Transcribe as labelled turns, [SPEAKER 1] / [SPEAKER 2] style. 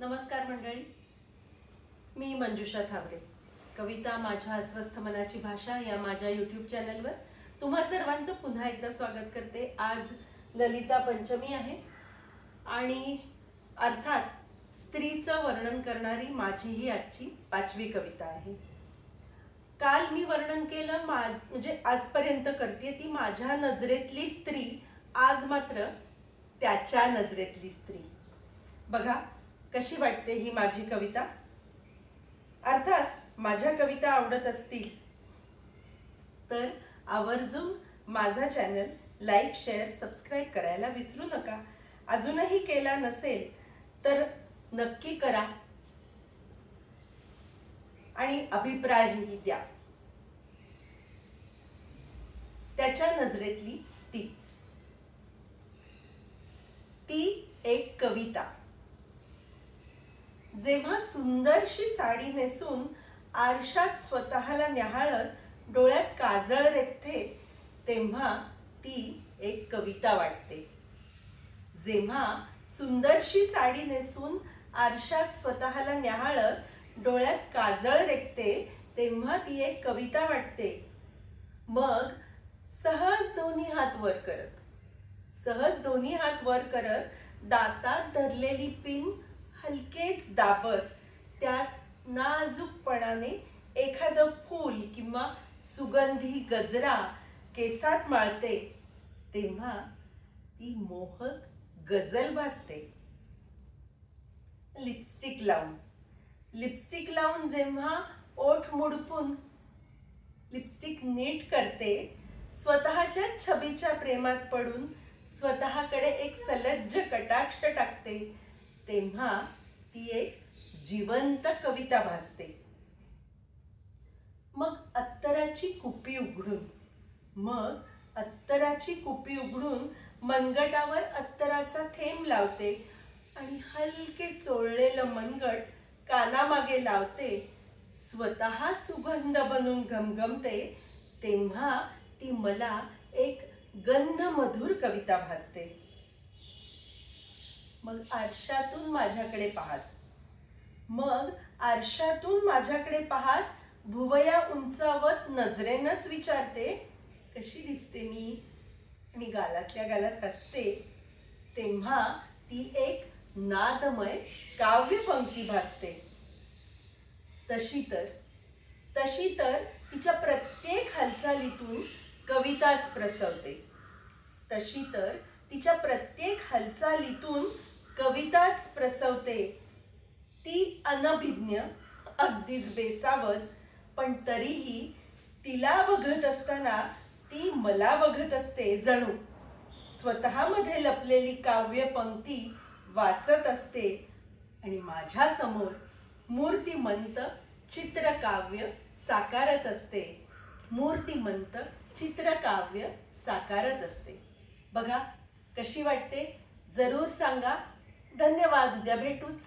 [SPEAKER 1] नमस्कार मंडळी. मी मंजुषा थावरे कविता माझ्या अस्वस्थ मनाची भाषा या माझ्या यूट्यूब चॅनलवर तुम्हा सर्वांचं पुन्हा एकदा स्वागत करते. आज ललिता पंचमी आहे आणि अर्थात स्त्रीचं वर्णन करणारी माझी ही आजची पाचवी कविता आहे. काल मी वर्णन केलं मा म्हणजे आजपर्यंत करते ती माझ्या नजरेतली स्त्री आज मात्र त्याच्या नजरेतली स्त्री. बघा कशी वाटते ही माझी कविता? अर्थात माझ्या कविता आवडत असतील. तर आवर्जून माझा चॅनल लाईक शेअर सबस्क्राईब करायला विसरू नका. अजूनही केला नसेल तर नक्की करा. आणि अभिप्रायही द्या. त्याच्या नजरेतली ती. ती एक कविता. जेव्हा सुंदरशी साडी नेसून आरशात स्वतःला न्याहाळत डोळ्यात काजळ रेखते तेव्हा ती एक कविता वाटते. जेव्हा सुंदरशी साडी नेसून आरशात स्वतःला न्याहाळत डोळ्यात काजळ रेखते तेव्हा ती एक कविता वाटते. मग सहज दोन्ही हात वर करत. सहज दोन्ही हात वर करत दातात धरलेली पिन हलकेच दाबत त्यात नाजूकपणाने एखादं फूल किंवा सुगंधी गजरा केसात माळते तेव्हा ती मोहक गजल भासते लिपस्टिक लावून. लिपस्टिक लावून जेव्हा ओठ मुडपून लिपस्टिक नीट करते स्वतःच्या छबीच्या प्रेमात पडून स्वतःकडे एक सलज्ज कटाक्ष टाकते. तेव्हा ती एक जिवंत कविता भासते मग अत्तराची कुपी उघडून मग अत्तराची कुपी उघडून मनगटावर अत्तराचा थेंब लावते आणि हलके चोळलेलं मनगट कानामागे लावते. स्वतः सुगंध बनून घमघमते तेव्हा ती मला एक गंध मधुर कविता भासते. मग आरशातून माझ्याकडे पाहात मग आरशातून माझ्याकडे पाहात भुवया उंचावत नजरेनच विचारते कशी दिसते मी? आणि गालातल्या गालात हसते. तेव्हा ती एक नादमय काव्यपंक्ती भासते. तशी तर तशी तर तिच्या प्रत्येक हालचालीतून कविताच प्रसवते. तशी तर तिच्या प्रत्येक हालचालीतून कविताच प्रसवते. ती अनभिज्ञ अगदीच बेसावत पण तरीही तिला बघत असताना ती मला बघत असते जणू. स्वतःमध्ये लपलेली काव्य पंक्ती वाचत असते आणि माझ्यासमोर मूर्तिमंत चित्रकाव्य साकारत असते. मूर्तिमंत चित्रकाव्य साकारत असते. बघा कशी वाटते? जरूर सांगा. धन्यवाद उद्या भेटूच.